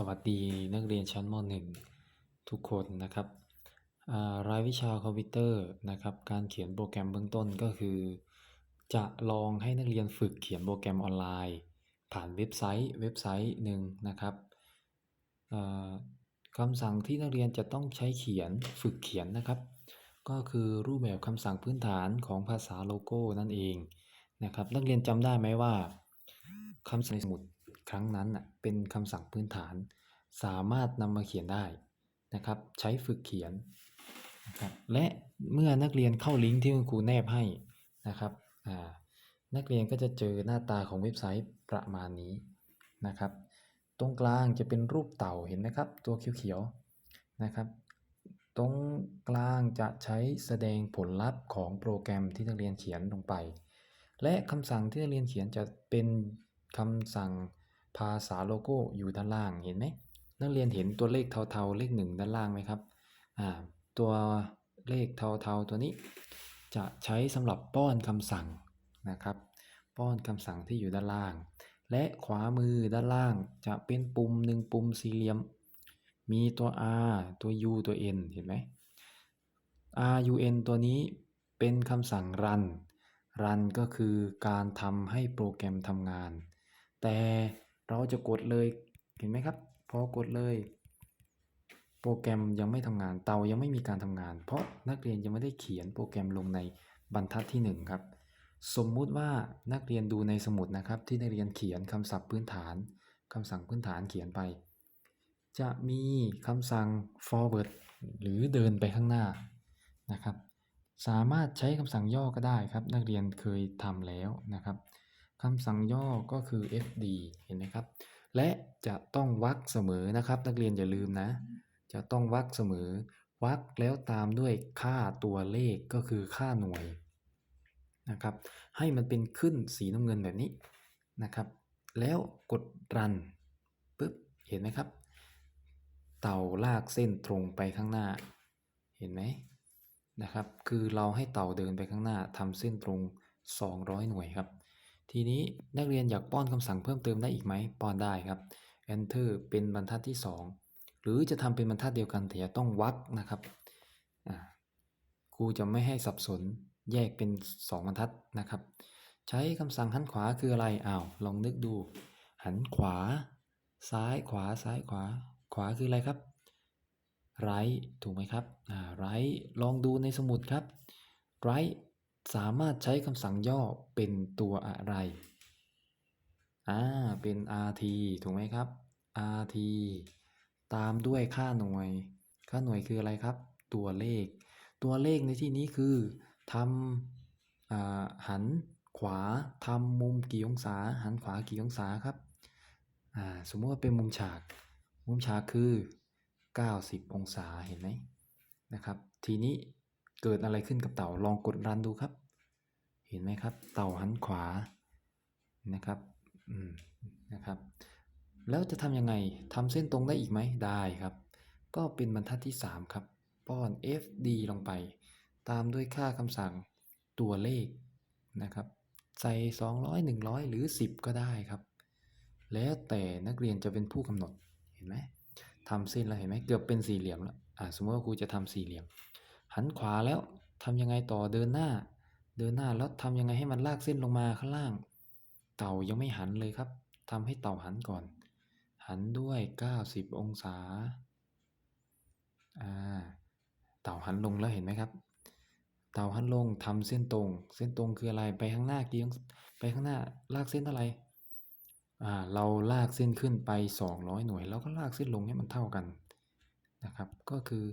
สวัสดีนักเรียนชั้นม .1 ทุกคนนะครับอ่ารายวิชาคอมพิวเตอร์นะครับ การเขียนโปรแกรมเบื้องต้นก็คือ จะลองให้นักเรียนฝึกเขียนโปรแกรมออนไลน์ ผ่านเว็บไซต์เว็บไซต์หนึ่งนะครับอ่าคำสั่งที่นักเรียนจะต้องใช้เขียนฝึกเขียนนะครับ ก็คือรูปแบบคำสั่งพื้นฐานของภาษาโลโก้นั่นเองนะครับ นักเรียนจำได้ไหมว่าคำสั่งสมุด ครั้งนั้นน่ะเป็นคำสั่งพื้นฐาน สามารถนำมาเขียนได้นะครับ ใช้ฝึกเขียนนะครับและเมื่อนักเรียนเข้าลิงก์ที่คุณครูแนบให้นะครับอ่านักเรียนก็จะเจอหน้าตาของเว็บไซต์ประมาณนี้นะครับ ตรงกลางจะเป็นรูปเต่าเห็นไหมครับ ตัวเขียวๆนะครับ ตรงกลางจะใช้แสดงผลลัพธ์ของโปรแกรมที่นักเรียนเขียนลงไป และคำสั่งที่นักเรียนเขียนจะเป็นคำสั่ง ภาษาโลโก้อยู่ด้านล่างเห็นไหมนักเรียนเห็นตัวเลขเทาๆเลขหนึ่งด้านล่างไหมครับอ่าตัวเลขเทาๆตัวนี้ จะใช้สำหรับป้อนคำสั่งนะครับ ป้อนคำสั่งที่อยู่ด้านล่าง และขวามือด้านล่างจะเป็นปุ่มหนึ่งปุ่มสี่เหลี่ยม มีตัว R ตัว U ตัว N เห็นไหม R U N ตัวนี้เป็นคำสั่ง run run ก็คือการทำให้โปรแกรมทำงาน แต่ เราจะกดเลยเห็นไหมครับ พอกดเลย โปรแกรมยังไม่ทำงานเตายังไม่มีการทำงาน เพราะนักเรียนยังไม่ได้เขียนโปรแกรมลงในบรรทัดที่ 1 ครับ สมมุติว่านักเรียนดูในสมุดนะครับ ที่นักเรียนเขียนคำศัพท์พื้นฐานคำสั่งพื้นฐานเขียนไป จะมีคำสั่ง forward หรือเดินไปข้างหน้านะครับ สามารถใช้คำสั่งย่อก็ได้ครับ นักเรียนเคยทำแล้วนะครับ คำสั่งย่อก็คือ fd เห็นไหมครับ และจะต้องวรรคเสมอนะครับ นักเรียนอย่าลืมนะ จะต้องวรรคเสมอวรรคแล้วตามด้วยค่าตัวเลขก็คือค่าหน่วยนะครับ ให้มันเป็นขึ้นสีน้ำเงินแบบนี้นะครับ แล้วกดรันปึ๊บเห็นไหมครับ เต่าลากเส้นตรงไปข้างหน้า เห็นไหมนะครับ คือเราให้เต่าเดินไปข้างหน้าทำเส้นตรง 200 หน่วยครับ ทีนี้นักเรียนอยากป้อนคำสั่งเพิ่มเติมได้อีกไหมป้อนได้ครับ Enter เป็นบรรทัดที่ 2 หรือจะทำเป็นบรรทัดเดียวกันแต่จะต้องวรรคนะครับอ่าครูจะไม่ให้สับสนแยกเป็น 2 บรรทัดนะครับ ใช้คำสั่งหันขวาคืออะไรอ้าวลองนึกดู หันขวา ซ้ายขวาซ้ายขวา ขวาคืออะไรครับ right ถูกไหมครับอ่า right ลองดูในสมุดครับ right สามารถใช้คำสั่งย่อเป็นตัวอะไร อ่า เป็น rt ถูกไหมครับ rt ตามด้วยค่าหน่วย ค่าหน่วยคืออะไรครับ ตัวเลข ตัวเลขในที่นี้คือทำอ่าหันขวาทำมุมกี่องศา หันขวากี่องศาครับ อ่า สมมติว่าเป็นมุมฉาก มุมฉากคือ 90 องศา เห็นไหมนะครับ ทีนี้ เกิดอะไรขึ้นกับเต่าลองกดรันดูครับ เห็นไหมครับ เต่าหันขวานะครับอืมนะครับแล้วจะทำยังไงทำเส้นตรงได้อีกไหมได้ครับ ก็เป็นบรรทัดที่ 3 ครับ ป้อน fd ลงไป ตามด้วยค่าคำสั่งตัวเลขนะครับใส่ 200 100 หรือ 10 ก็ได้ครับ แล้วแต่นักเรียนจะเป็นผู้กำหนดเห็นไหมทำเส้นแล้วเห็นไหมเกือบเป็นสี่เหลี่ยมแล้วอ่าสมมติว่าครูจะทำสี่เหลี่ยม หันขวาแล้วทำยังไงต่อเดินหน้า เดินหน้าแล้วทำยังไงให้มันลากเส้นลงมาข้างล่าง เต่ายังไม่หันเลยครับทำให้เต่าหันก่อน หันด้วย 90 องศาอ่าเต่าหันลงแล้วเห็นไหมครับ เต่าหันลงทำเส้นตรง เส้นตรงคืออะไรไปข้างหน้ากี่องไปข้างหน้าลากเส้นเท่าไหร่อ่าเราลากเส้นขึ้นไป 200 หน่วย แล้วก็ลากเส้นลงให้มันเท่ากันนะครับ ก็คือ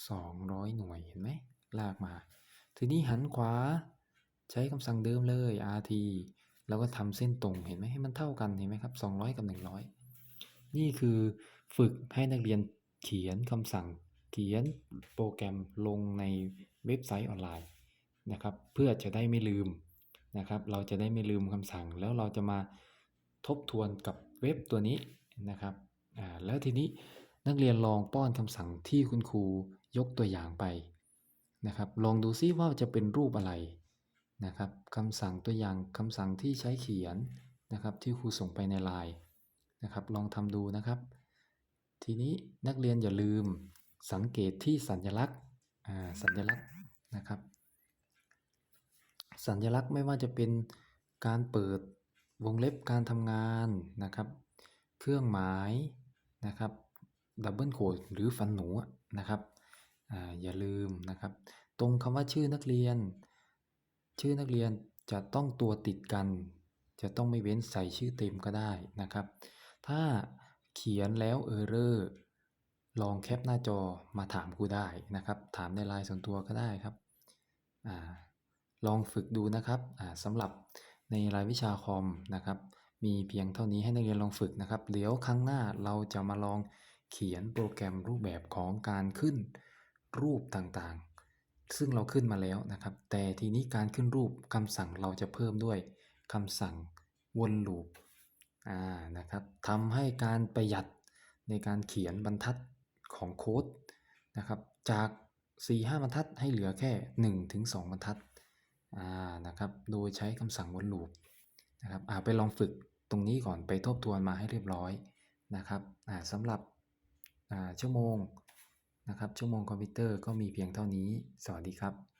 200 หน่วยเห็นไหมลากมา ทีนี้หันขวา ใช้คำสั่งเดิมเลย rt แล้วก็ทำเส้นตรงเห็นไหมให้มันเท่ากันเห็นไหมครับ 200 กับ 100 นี่คือฝึกให้นักเรียนเขียนคำสั่งเขียนโปรแกรมลงในเว็บไซต์ออนไลน์นะครับเพื่อจะได้ไม่ลืมนะครับ เราจะได้ไม่ลืมคำสั่ง แล้วเราจะมาทบทวนกับเว็บตัวนี้นะครับอ่าแล้วทีนี้ นักเรียนลองป้อนคำสั่งที่คุณครูยกตัวอย่างไปนะครับ ลองดูซิว่าจะเป็นรูปอะไรนะครับคำสั่งตัวอย่างคำสั่งที่ใช้เขียนนะครับที่ครูส่งไปในไลน์นะครับลองทำดูนะครับ ทีนี้นักเรียนอย่าลืมสังเกตที่สัญลักษณ์สัญลักษณ์นะครับ สัญลักษณ์ไม่ว่าจะเป็นการเปิดวงเล็บการทำงานนะครับ เครื่องหมายนะครับ ดับเบิลโคดหรือฟันหนูนะครับออย่าลืมนะครับ ตรงคำว่าชื่อนักเรียน ชื่อนักเรียนจะต้องตัวติดกัน จะต้องไม่เว้นใส่ชื่อเต็มก็ได้นะครับ ถ้าเขียนแล้วเออร์เรอร์ลองแคปหน้าจอมาถามครูได้นะครับ ถามในไลน์ส่วนตัวก็ได้ครับอลองฝึกดูนะครับสำหรับในรายวิชาคอมนะครับ มีเพียงเท่านี้ให้นักเรียนลองฝึกนะครับ เดี๋ยวครั้งหน้าเราจะมาลอง เขียนโปรแกรมรูปแบบของการขึ้นรูปต่างๆ ซึ่งเราขึ้นมาแล้วนะครับ แต่ทีนี้การขึ้นรูปคำสั่งเราจะเพิ่มด้วยคำสั่งวนลูปอ่านะครับทำให้การประหยัดในการเขียนบรรทัดของโค้ดนะครับ จาก 4-5 บรรทัดให้เหลือแค่ 1-2 บรรทัดอ่านะครับ โดยใช้คำสั่งวนลูปนะครับอ่าไปลองฝึกตรงนี้ก่อนไปทบทวนมาให้เรียบร้อยนะครับอ่าสำหรับ ชั่วโมงนะครับชั่วโมงคอมพิวเตอร์ก็มีเพียงเท่านี้ สวัสดีครับ